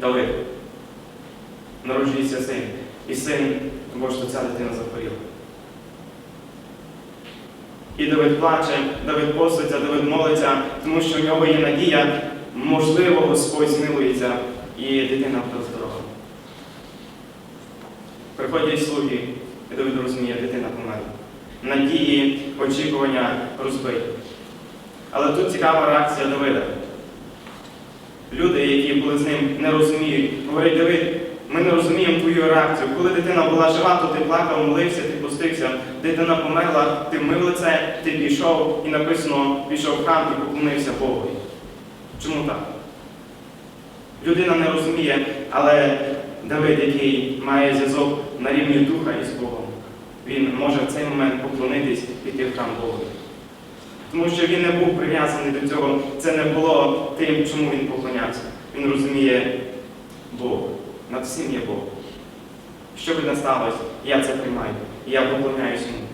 Давид. Народжується син. І син, бо що ця дитина захворіла. І Давид плаче, Давид поститься, Давид молиться, тому що в нього є надія, можливо, Господь змилується, і дитина буде здорова. Приходять слуги, і Давид розуміє, дитина померла. Надії, очікування розбиті. Але тут цікава реакція Давида. Які з ним, не розуміють, говорять, Давид, ми не розуміємо твою реакцію. Коли дитина була жива, то ти плакав, молився, ти пустився. Дитина померла, ти мив лице, ти пішов, і написано, пішов в храм і поклонився Богу. Чому так? Людина не розуміє, але Давид, який має зв'язок на рівні духа із Богом, він може в цей момент поклонитись піти в храм Богу. Тому що він не був прив'язаний до цього, це не було тим, чому він поклонявся. Він розуміє Бог. Над всім є Бог. Що би не сталося, я це приймаю. Я поклоняюсь йому.